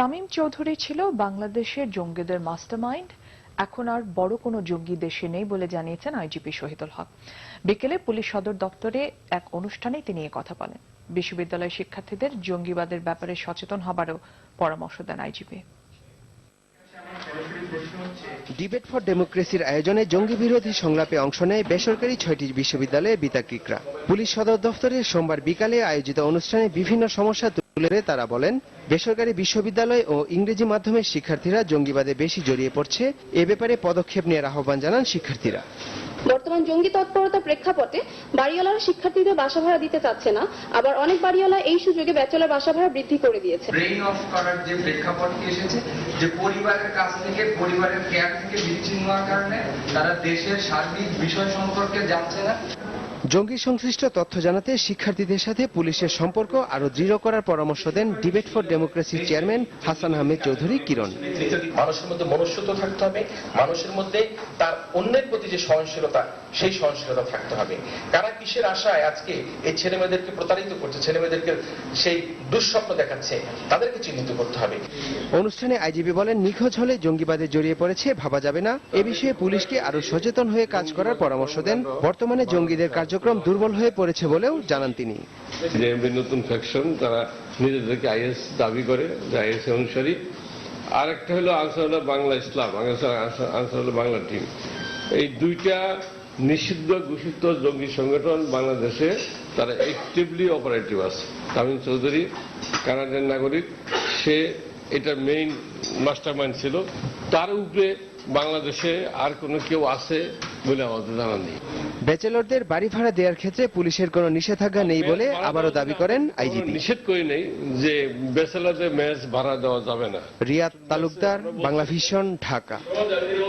তামিম চৌধুরী ছিল বাংলাদেশের জঙ্গিদের মাস্টারমাইন্ড। এখন আর বড় কোনো জঙ্গি দেশে নেই বলে জানিয়েছেন আইজিপি শহীদুল হক। বিকেলে পুলিশ সদর দপ্তরে এক অনুষ্ঠানে তিনি এ কথা বলেন। বিশ্ববিদ্যালয়ের শিক্ষার্থীদের জঙ্গিবাদের ব্যাপারে সচেতন হবারও পরামর্শ দেন আইজিপি। ডিবেট ফর ডেমোক্রেসির আয়োজনে জঙ্গি বিরোধী সংলাপে অংশ নেয় বেসরকারি ছয়টি বিশ্ববিদ্যালয়ের বিতার্কিকরা পুলিশ সদর দফতরে সোমবার বিকালে আয়োজিত অনুষ্ঠানে বিভিন্ন সমস্যা তুলে তারা বলেন, বেসরকারি বিশ্ববিদ্যালয় ও ইংরেজি মাধ্যমের শিক্ষার্থীরা জঙ্গিবাদে বেশি জড়িয়ে পড়ছে। এ ব্যাপারে পদক্ষেপ নেওয়ার আহ্বান জানান শিক্ষার্থীরা। বর্তমান জঙ্গি তৎপরতার প্রেক্ষাপটে বাড়িওয়ালারা শিক্ষার্থীদের বাসা ভাড়া দিতে চাচ্ছে না, আবার অনেক বাড়িওয়ালা এই সুযোগে ব্যাচেলর বাসা ভাড়া বৃদ্ধি করে দিয়েছে। ব্রেইন অফ করার যে প্রেক্ষাপটটি এসেছে, যে পরিবারের কাছ থেকে, পরিবারের কেয়ার থেকে বিচ্ছিন্ন হওয়ার কারণে তারা দেশের সার্বিক বিষয় সম্পর্কে জানছে না। জঙ্গি সংশ্লিষ্ট তথ্য জানাতে শিক্ষার্থীদের সাথে পুলিশের সম্পর্ক আরও দৃঢ় করার পরামর্শ দেন ডিবেট ফর ডেমোক্রেসির চেয়ারম্যান হাসান আহমেদ চৌধুরী কিরণ। মানুষের মধ্যে মনুষ্যত্ব থাকতে হবে মানুষের মধ্যে তার অন্যের প্রতি যে সহনশীলতা সেই সহনশীলতা থাকতে হবে। কারা কিসের আশায় আজকে এই ছেলে মেয়েদেরকে প্রতারিত করছে ছেলে মেয়েদেরকে সেই দুঃস্বপ্ন দেখাচ্ছে তাদেরকে চিহ্নিত করতে হবে। অনুষ্ঠানে আইজিবি বলেন নিখোঁজ হলে জঙ্গিবাদে জড়িয়ে পড়েছে ভাবা যাবে না। এ বিষয়ে পুলিশকে আরও সচেতন হয়ে কাজ করার পরামর্শ দেন। বর্তমানে জঙ্গিদের কার্যক্রম দুর্বল হয়ে পড়েছে বলেও জানান তিনি। যে নতুন ফ্যাকশন তারা নিজেদেরকে আইএস দাবি করে, যে আইএস অনুসারী। আর একটা হলো হলো বাংলা ইসলাম, আনসার হলো বাংলা টিম এই দুইটা নিষিদ্ধ ঘোষিত জঙ্গি সংগঠন বাংলাদেশে তারা অ্যাক্টিভলি অপারেটিভ আছে। তামিম চৌধুরী, কানাডিয়ান নাগরিক, সে এটা মেইন মাস্টার ছিল। তার উপরে বাংলাদেশে আর কোনো কেউ আছে? বলে আমাদের জানা নেই। ব্যাচেলরদের বাড়ি ভাড়া দেওয়ার ক্ষেত্রে পুলিশের কোনো নিষেধাজ্ঞা নেই বলে আবারও দাবি করেন আইজিপি। নিষেধ করি নেই যে ব্যাচেলরদের ম্যাচ ভাড়া দেওয়া যাবে না। রিয়াদ তালুকদার বাংলা ভিশন ঢাকা।